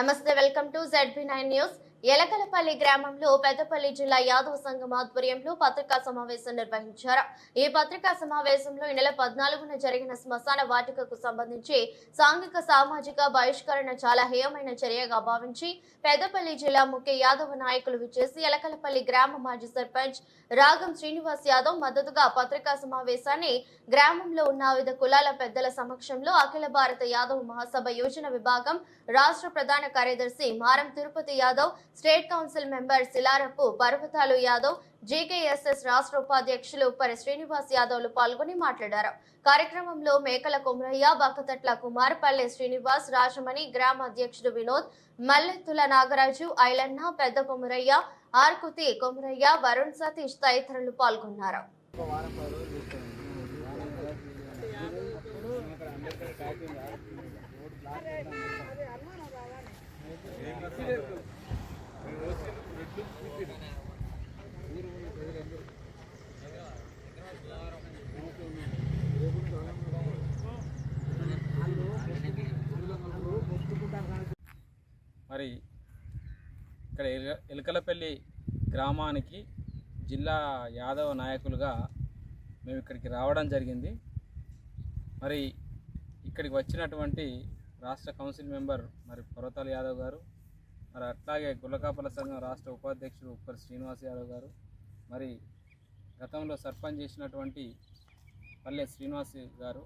నమస్తే welcome to ZP nine news Elakalapalli గ్రామంలో పెద్దపల్లి జిల్లా యాదవ సంఘం ఆధ్వర్యంలో పత్రికా సమావేశం నిర్వహించారు. ఈ పత్రికా సమావేశంలో ఈ నెల పద్నాలుగున జరిగిన శ్మశాన వాటికకు సంబంధించి సాంఘిక సామాజిక బహిష్కరణ చాలా హేయమైన చర్యగా భావించి పెద్దపల్లి జిల్లా ముఖ్య యాదవ నాయకులు విచ్చేసి ఎలకలపల్లి గ్రామ మాజీ సర్పంచ్ రాగం శ్రీనివాస్ యాదవ్ మద్దతుగా పత్రికా సమావేశాన్ని గ్రామంలో ఉన్న వివిధ కులాల పెద్దల సమక్షంలో అఖిల భారత యాదవ్ మహాసభ యోజన విభాగం రాష్ట్ర ప్రధాన కార్యదర్శి Maram Tirupati Yadav state council member Shilarapu Parvathalu Yadav GKSS రాష్ట్ర ఉపాధ్యక్షులు పరి శ్రీనివాస్ యాదవ్లు పాల్గొని మాట్లాడారు. కార్యక్రమంలో మేకల కొమరయ్య కుమార్ కుమార్పల్లె శ్రీనివాస్ రాజమణి గ్రామ అధ్యక్షుడు వినోద్ మల్లెత్తుల నాగరాజు ఐలన్న పెద్ద కొమరయ్య ఆర్కుతి కొమరయ్య వరుణ్ సతీష్ తదితరులు పాల్గొన్నారు. ఇక్కడ ఎలుకలపల్లి ఎలకలపల్లి గ్రామానికి జిల్లా యాదవ నాయకులుగా మేము ఇక్కడికి రావడం జరిగింది. మరి ఇక్కడికి వచ్చినటువంటి రాష్ట్ర కౌన్సిల్ మెంబర్ మరి పర్వతాల యాదవ్ గారు మరి అట్లాగే గుల్లకాపల సంఘం రాష్ట్ర ఉపాధ్యక్షుడు ఉప్పరి శ్రీనివాస్ యాదవ్ గారు మరి గతంలో సర్పంచ్ చేసినటువంటి పల్లె శ్రీనివాస్ గారు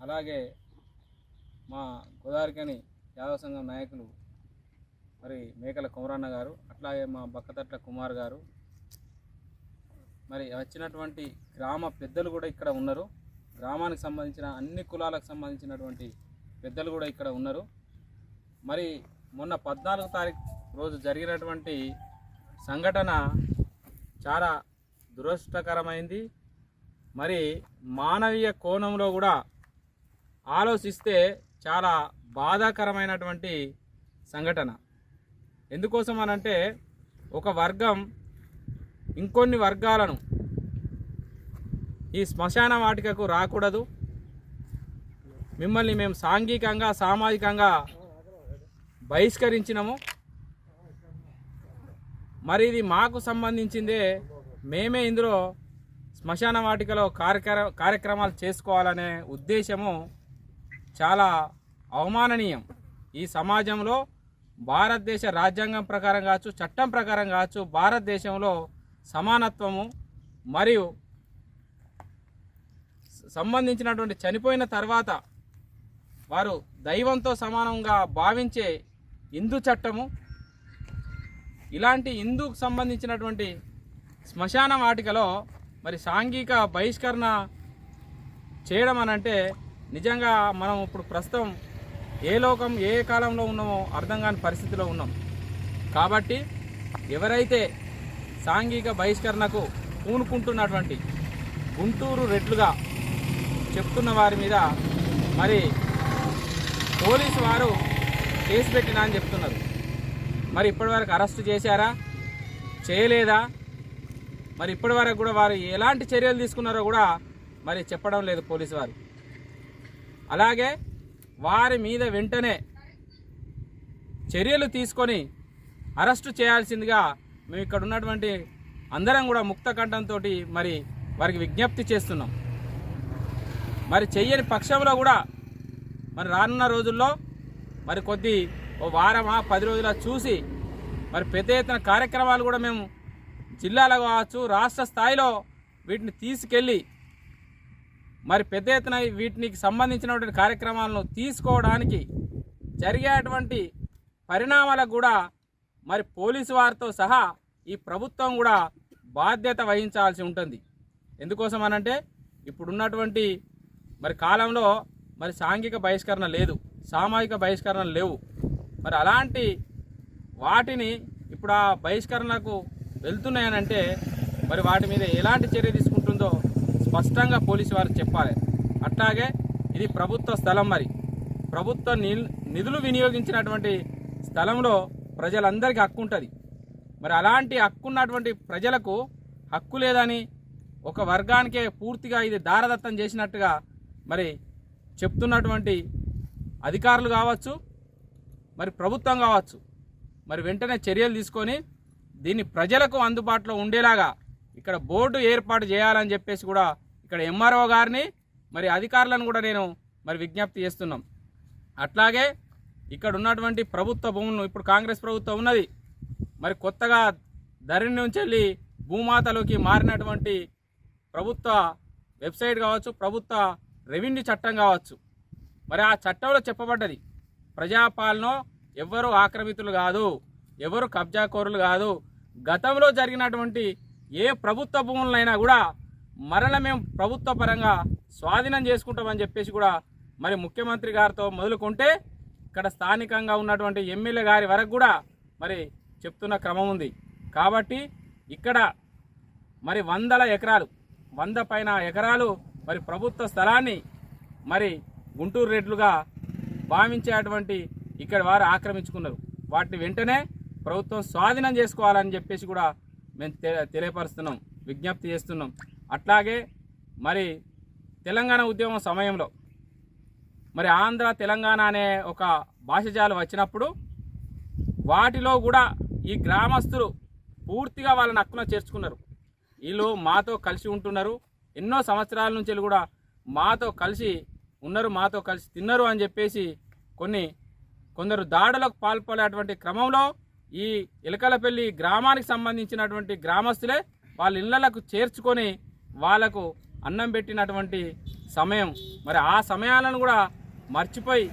అలాగే మా గోదావరికని యాదవ సంఘం నాయకులు మరి మేకల కుమరన్న గారు అట్లాగే మా బక్కతట్ల కుమార్ గారు. మరి వచ్చినటువంటి గ్రామ పెద్దలు కూడా ఇక్కడ ఉన్నారు. గ్రామానికి సంబంధించిన అన్ని కులాలకు సంబంధించినటువంటి పెద్దలు కూడా ఇక్కడ ఉన్నారు. మరి మొన్న పద్నాలుగు తారీఖు రోజు జరిగినటువంటి సంఘటన చాలా దురదృష్టకరమైంది. మరి మానవీయ కోణంలో కూడా ఆలోచిస్తే చాలా బాధాకరమైనటువంటి సంఘటన. ఎందుకోసం అనంటే ఒక వర్గం ఇంకొన్ని వర్గాలను ఈ శ్మశాన వాటికకు రాకూడదు. మిమ్మల్ని మేము సాంఘికంగా సామాజికంగా బహిష్కరించినము. మరి ఇది మాకు సంబంధించిందే. మేమే ఇందులో శ్మశాన వాటికలో కార్యక్ర కార్యక్రమాలు చేసుకోవాలనే ఉద్దేశము చాలా అవమాననీయం ఈ సమాజంలో. భారతదేశ రాజ్యాంగం ప్రకారం కావచ్చు చట్టం ప్రకారం కావచ్చు భారతదేశంలో సమానత్వము మరియు సంబంధించినటువంటి చనిపోయిన తర్వాత వారు దైవంతో సమానంగా భావించే హిందూ చట్టము ఇలాంటి హిందూకు సంబంధించినటువంటి శ్మశాన వాటికలో మరి సాంఘిక బహిష్కరణ చేయడం అనంటే నిజంగా మనం ఇప్పుడు ప్రస్తుతం ఏ లోకం ఏ కాలంలో ఉన్నామో అర్థం కాని పరిస్థితిలో ఉన్నాం. కాబట్టి ఎవరైతే సాంఘిక బహిష్కరణకు పూనుకుంటున్నటువంటి గుంటూరు రెట్లుగా చెప్తున్న వారి మీద మరి పోలీసు వారు కేసు పెట్టినా అని చెప్తున్నారు. మరి ఇప్పటివరకు అరెస్ట్ చేశారా? చేయలేదా? మరి ఇప్పటివరకు కూడా వారు ఎలాంటి చర్యలు తీసుకున్నారో కూడా మరి చెప్పడం లేదు పోలీసు వారు. అలాగే వారి మీద వెంటనే చర్యలు తీసుకొని అరెస్టు చేయాల్సిందిగా మేము ఇక్కడ ఉన్నటువంటి అందరం కూడా ముక్త కంఠంతో మరి వారికి విజ్ఞప్తి చేస్తున్నాం. మరి చెయ్యని పక్షంలో కూడా మరి రానున్న రోజుల్లో మరి కొద్ది ఓ వారమా పది రోజుల చూసి మరి పెద్ద ఎత్తున కార్యక్రమాలు కూడా మేము జిల్లాలో కావచ్చు రాష్ట్ర స్థాయిలో వీటిని తీసుకెళ్ళి మరి పెద్ద ఎత్తున వీటికి సంబంధించినటువంటి కార్యక్రమాలను తీసుకోవడానికి జరిగేటువంటి పరిణామాలకు కూడా మరి పోలీసు వారితో సహా ఈ ప్రభుత్వం కూడా బాధ్యత వహించాల్సి ఉంటుంది. ఎందుకోసం అనంటే ఇప్పుడున్నటువంటి మరి కాలంలో మరి సాంఘిక బహిష్కరణ లేదు సామాజిక బహిష్కరణ లేవు. మరి అలాంటి వాటిని ఇప్పుడు ఆ బహిష్కరణకు వెళ్తున్నాయనంటే మరి వాటి మీద ఎలాంటి చర్య తీసుకుంటుందో స్పష్టంగా పోలీసు వారు చెప్పాలి. అట్లాగే ఇది ప్రభుత్వ స్థలం మరి. ప్రభుత్వ నిల్- నిధులు వినియోగించినటువంటి స్థలంలో ప్రజలందరికీ హక్కు ఉంటుంది. మరి అలాంటి హక్కున్నటువంటి ప్రజలకు హక్కు లేదని ఒక వర్గానికే పూర్తిగా ఇది దారదత్తం చేసినట్టుగా మరి చెప్తున్నటువంటి అధికారులు కావచ్చు మరి ప్రభుత్వం కావచ్చు మరి వెంటనే చర్యలు తీసుకొని దీన్ని ప్రజలకు అందుబాటులో ఉండేలాగా ఇక్కడ బోర్డు ఏర్పాటు చేయాలని చెప్పేసి కూడా ఇక్కడ ఎంఆర్ఓ గారిని మరి అధికారులను కూడా నేను మరి విజ్ఞప్తి చేస్తున్నాం. అట్లాగే ఇక్కడ ఉన్నటువంటి ప్రభుత్వ భూములను ఇప్పుడు కాంగ్రెస్ ప్రభుత్వం ఉన్నది మరి కొత్తగా ధరణి నుంచి వెళ్ళి భూమాతలోకి మారినటువంటి ప్రభుత్వ వెబ్సైట్ కావచ్చు ప్రభుత్వ రెవెన్యూ చట్టం కావచ్చు మరి ఆ చట్టంలో చెప్పబడ్డది ప్రజాపాలన ఎవరు ఆక్రమితులు కాదు ఎవరు కబ్జాకోరులు కాదు. గతంలో జరిగినటువంటి ఏ ప్రభుత్వ భూములైనా కూడా మరల మేము ప్రభుత్వ పరంగా స్వాధీనం చేసుకుంటామని చెప్పేసి కూడా మరి ముఖ్యమంత్రి గారితో మొదలుకుంటే ఇక్కడ స్థానికంగా ఉన్నటువంటి ఎమ్మెల్యే గారి వరకు కూడా మరి చెప్తున్న క్రమం ఉంది. కాబట్టి ఇక్కడ మరి వందల ఎకరాలు వంద పైన ఎకరాలు మరి ప్రభుత్వ స్థలాన్ని మరి గుంటూరు రెడ్లుగా భావించేటువంటి ఇక్కడ వారు ఆక్రమించుకున్నారు. వాటిని వెంటనే ప్రభుత్వం స్వాధీనం చేసుకోవాలని చెప్పేసి కూడా మేము తె- తెలియపరుస్తున్నాం విజ్ఞప్తి చేస్తున్నాం. అట్లాగే మరి తెలంగాణ ఉద్యమం సమయంలో మరి ఆంధ్ర తెలంగాణ అనే ఒక భాషజాలు వచ్చినప్పుడు వాటిలో కూడా ఈ గ్రామస్తులు పూర్తిగా వాళ్ళని హక్కున చేర్చుకున్నారు. వీళ్ళు మాతో కలిసి ఉంటున్నారు. ఎన్నో సంవత్సరాల నుంచి కూడా మాతో కలిసి ఉన్నారు మాతో కలిసి తిన్నారు అని చెప్పేసి కొన్ని కొందరు దాడులకు పాల్పడేటువంటి క్రమంలో ఈ ఇలకలపల్లి గ్రామానికి సంబంధించినటువంటి గ్రామస్తులే వాళ్ళ ఇళ్ళకు చేర్చుకొని వాళ్ళకు అన్నం పెట్టినటువంటి సమయం. మరి ఆ సమయాలను కూడా మర్చిపోయి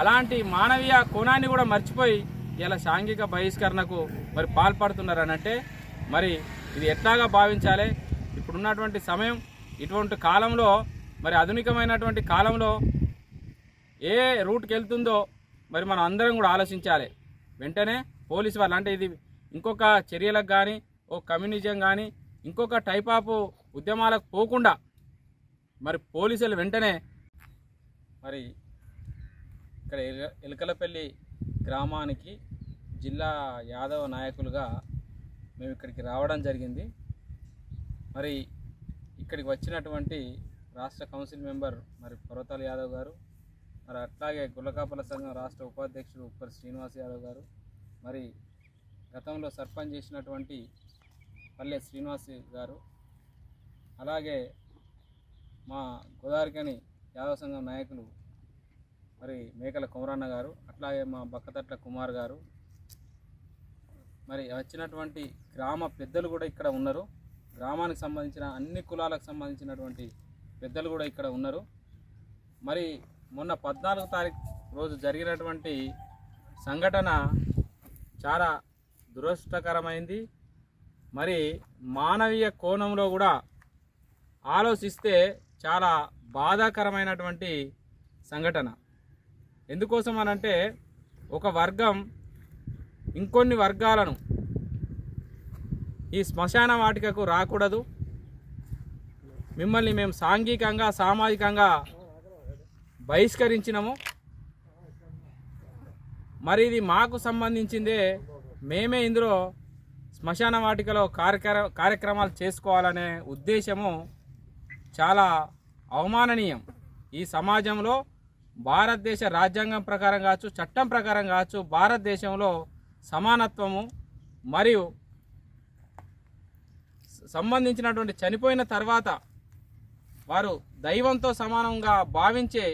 అలాంటి మానవీయ కోణాన్ని కూడా మర్చిపోయి ఇలా సాంఘిక బహిష్కరణకు మరి పాల్పడుతున్నారనంటే మరి ఇది ఎట్లాగా భావించాలి? ఇప్పుడున్నటువంటి సమయం ఇటువంటి కాలంలో మరి ఆధునికమైనటువంటి కాలంలో ఏ రూట్కి వెళ్తుందో మరి మనం అందరం కూడా ఆలోచించాలి. వెంటనే పోలీసు వాళ్ళు అంటే ఇది ఇంకొక చర్యలకు కానీ ఓ కమ్యూనిజం కానీ ఇంకొక టైప్ ఆఫ్ ఉద్యమాలకు పోకుండా మరి పోలీసులు వెంటనే మరి ఇక్కడ ఎలకలపల్లి గ్రామానికి జిల్లా యాదవ నాయకులుగా మేము ఇక్కడికి రావడం జరిగింది. మరి ఇక్కడికి వచ్చినటువంటి రాష్ట్ర కౌన్సిల్ మెంబర్ మరి పర్వతాల యాదవ్ గారు మరి అట్లాగే గుల్లకాపల సంఘం రాష్ట్ర ఉపాధ్యక్షుడు ఉప్పర్ శ్రీనివాస్ యాదవ్ గారు మరి గతంలో సర్పంచ్ చేసినటువంటి పల్లె శ్రీనివాస్ గారు అలాగే మా గోదావరికని యాదవ సంఘం నాయకులు మరి మేకల కుమరన్న గారు అట్లాగే మా బక్కతట్ల కుమార్ గారు. మరి వచ్చినటువంటి గ్రామ పెద్దలు కూడా ఇక్కడ ఉన్నారు. గ్రామానికి సంబంధించిన అన్ని కులాలకు సంబంధించినటువంటి పెద్దలు కూడా ఇక్కడ ఉన్నారు. మరి మొన్న పద్నాలుగు తారీఖు రోజు జరిగినటువంటి సంఘటన చాలా దురదృష్టకరమైంది. మరి మానవీయ కోణంలో కూడా ఆలోచిస్తే చాలా బాధాకరమైనటువంటి సంఘటన. ఎందుకోసం అనంటే ఒక వర్గం ఇంకొన్ని వర్గాలను ఈ శ్మశాన వాటికకు రాకూడదు. మిమ్మల్ని మేము సాంఘికంగా సామాజికంగా బహిష్కరించినము. మరి ఇది మాకు సంబంధించిందే. మేమే ఇందులో శ్మశాన వాటికలో కార్యక్ర కార్యక్రమాలు చేసుకోవాలనే ఉద్దేశము చాలా అవమాననీయం. ఈ సమాజంలో భారతదేశ రాజ్యాంగం ప్రకారం కావచ్చు చట్టం ప్రకారం కావచ్చు భారతదేశంలో సమానత్వము మరియు సంబంధించినటువంటి చనిపోయిన తర్వాత వారు దైవంతో సమానంగా భావించే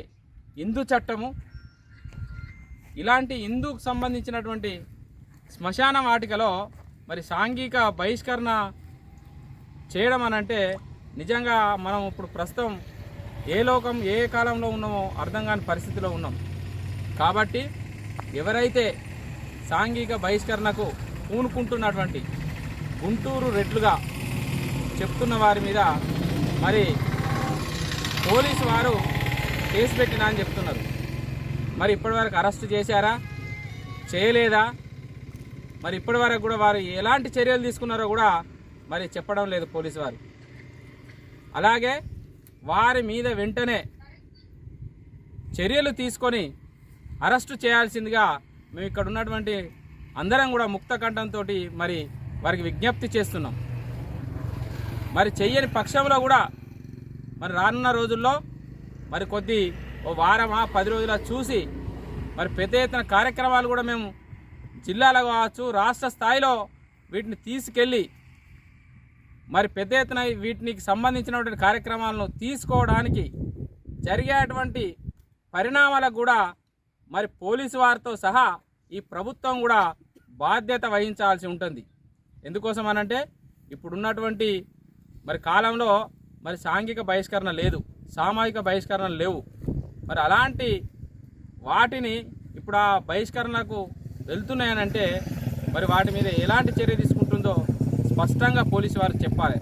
హిందూ చట్టము ఇలాంటి హిందూకు సంబంధించినటువంటి శ్మశాన వాటికలో మరి సాంఘిక బహిష్కరణ చేయడం అనంటే నిజంగా మనం ఇప్పుడు ప్రస్తుతం ఏ లోకం ఏ కాలంలో ఉన్నామో అర్థం కాని పరిస్థితిలో ఉన్నాం. కాబట్టి ఎవరైతే సాంఘిక బహిష్కరణకు పూనుకుంటున్నటువంటి గుంటూరు రెట్లుగా చెప్తున్న వారి మీద మరి పోలీసు వారు కేసు పెట్టినా అని చెప్తున్నారు. మరి ఇప్పటివరకు అరెస్ట్ చేశారా? చేయలేదా? మరి ఇప్పటివరకు కూడా వారు ఎలాంటి చర్యలు తీసుకున్నారో కూడా మరి చెప్పడం లేదు పోలీసు వారు. అలాగే వారి మీద వెంటనే చర్యలు తీసుకొని అరెస్టు చేయాల్సిందిగా మేము ఇక్కడ ఉన్నటువంటి అందరం కూడా ముక్త కంఠంతో మరి వారికి విజ్ఞప్తి చేస్తున్నాం. మరి చెయ్యని పక్షంలో కూడా మరి రానున్న రోజుల్లో మరి కొద్ది ఓ వారమా పది రోజుల చూసి మరి పెద్ద ఎత్తున కార్యక్రమాలు కూడా మేము జిల్లాలో కావచ్చు రాష్ట్ర స్థాయిలో వీటిని తీసుకెళ్ళి మరి పెద్ద ఎత్తున వీటికి సంబంధించినటువంటి కార్యక్రమాలను తీసుకోవడానికి జరిగేటువంటి పరిణామాలకు కూడా మరి పోలీసు వారితో సహా ఈ ప్రభుత్వం కూడా బాధ్యత వహించాల్సి ఉంటుంది. ఎందుకోసం అనంటే ఇప్పుడున్నటువంటి మరి కాలంలో మరి సాంఘిక బహిష్కరణ లేదు సామాజిక బహిష్కరణ లేవు. మరి అలాంటి వాటిని ఇప్పుడు ఆ బహిష్కరణకు వెళ్తున్నాయనంటే మరి వాటి మీద ఎలాంటి చర్య తీసుకుంటుందో స్పష్టంగా పోలీసు వారు చెప్పాలి.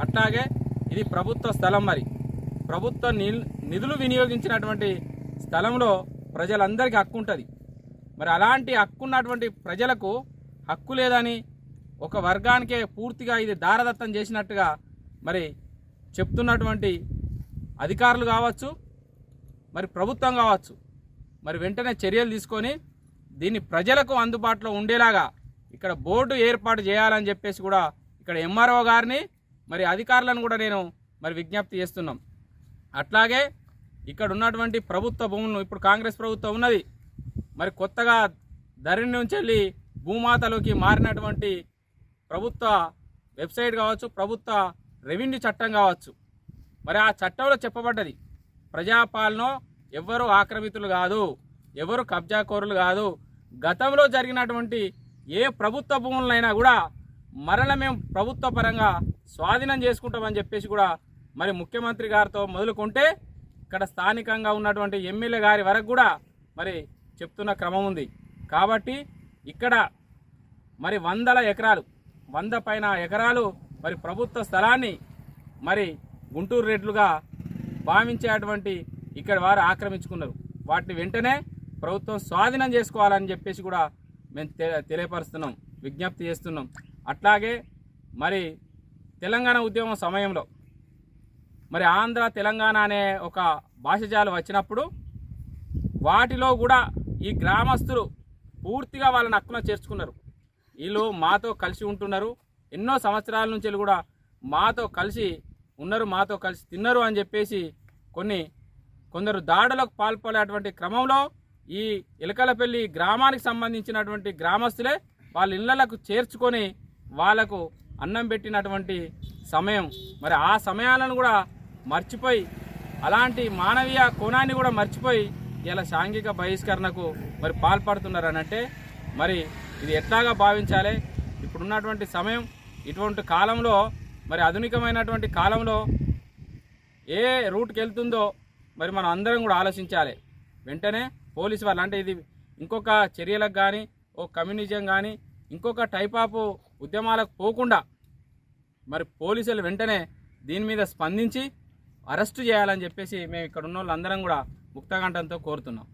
అట్లాగే ఇది ప్రభుత్వ స్థలం మరి. ప్రభుత్వ నిల్- నిధులు వినియోగించినటువంటి స్థలంలో ప్రజలందరికీ హక్కు ఉంటుంది. మరి అలాంటి హక్కు ఉన్నటువంటి ప్రజలకు హక్కు లేదని ఒక వర్గానికే పూర్తిగా ఇది దారదత్తం చేసినట్టుగా మరి చెప్తున్నటువంటి అధికారులు కావచ్చు మరి ప్రభుత్వం కావచ్చు మరి వెంటనే చర్యలు తీసుకొని దీన్ని ప్రజలకు అందుబాటులో ఉండేలాగా ఇక్కడ బోర్డు ఏర్పాటు చేయాలని చెప్పేసి కూడా ఇక్కడ ఎంఆర్ఓ గారిని మరి అధికారులను కూడా నేను మరి విజ్ఞప్తి చేస్తున్నాం. అట్లాగే ఇక్కడ ఉన్నటువంటి ప్రభుత్వ భూములను ఇప్పుడు కాంగ్రెస్ ప్రభుత్వం ఉన్నది మరి కొత్తగా ధరణి నుంచి వెళ్ళి భూమాతలోకి మారినటువంటి ప్రభుత్వ వెబ్సైట్ కావచ్చు ప్రభుత్వ రెవెన్యూ చట్టం కావచ్చు. మరి ఆ చట్టంలో చెప్పబడ్డది ప్రజాపాలన ఎవ్వరు ఆక్రమితులు కాదు ఎవరు కబ్జాకోరులు కాదు. గతంలో జరిగినటువంటి ఏ ప్రభుత్వ భూములైనా కూడా మరల మేము ప్రభుత్వ పరంగా స్వాధీనం చేసుకుంటామని చెప్పేసి కూడా మరి ముఖ్యమంత్రి గారితో మొదలుకుంటే ఇక్కడ స్థానికంగా ఉన్నటువంటి ఎమ్మెల్యే గారి వరకు కూడా మరి చెప్తున్న క్రమం ఉంది. కాబట్టి ఇక్కడ మరి వందల ఎకరాలు వంద పైన ఎకరాలు మరి ప్రభుత్వ స్థలాన్ని మరి గుంటూరు రెడ్లుగా భావించేటువంటి ఇక్కడ వారు ఆక్రమించుకున్నారు. వాటిని వెంటనే ప్రభుత్వం స్వాధీనం చేసుకోవాలని చెప్పేసి కూడా మేము తె- తెలియపరుస్తున్నాం విజ్ఞప్తి చేస్తున్నాం. అట్లాగే మరి తెలంగాణ ఉద్యమం సమయంలో మరి ఆంధ్ర తెలంగాణ అనే ఒక భాషజాలు వచ్చినప్పుడు వాటిలో కూడా ఈ గ్రామస్తులు పూర్తిగా వాళ్ళని హక్కున చేర్చుకున్నారు. వీళ్ళు మాతో కలిసి ఉంటున్నారు. ఎన్నో సంవత్సరాల నుంచి కూడా మాతో కలిసి ఉన్నారు మాతో కలిసి తిన్నారు అని చెప్పేసి కొన్ని కొందరు దాడులకు పాల్పడేటువంటి క్రమంలో ఈ ఇలకలపల్లి గ్రామానికి సంబంధించినటువంటి గ్రామస్తులే వాళ్ళ ఇళ్ళకు చేర్చుకొని వాళ్ళకు అన్నం పెట్టినటువంటి సమయం. మరి ఆ సమయాలను కూడా మర్చిపోయి అలాంటి మానవీయ కోణాన్ని కూడా మర్చిపోయి ఇలా సాంఘిక బహిష్కరణకు మరి పాల్పడుతున్నారనంటే మరి ఇది ఎట్లాగా భావించాలి? ఇప్పుడున్నటువంటి సమయం ఇటువంటి కాలంలో మరి ఆధునికమైనటువంటి కాలంలో ఏ రూట్కి వెళ్తుందో మరి మనం అందరం కూడా ఆలోచించాలి. వెంటనే పోలీసు వాళ్ళు అంటే ఇది ఇంకొక చర్యలకు కానీ ఓ కమ్యూనిజం కానీ ఇంకొక టైప్ ఆఫ్ ఉద్యమాలకు పోకుండా మరి పోలీసులు వెంటనే దీని మీద స్పందించి అరెస్టు చేయాలని చెప్పేసి మేము ఇక్కడ ఉన్న వాళ్ళందరం కూడా ముక్తకంఠంతో కోరుతున్నాం.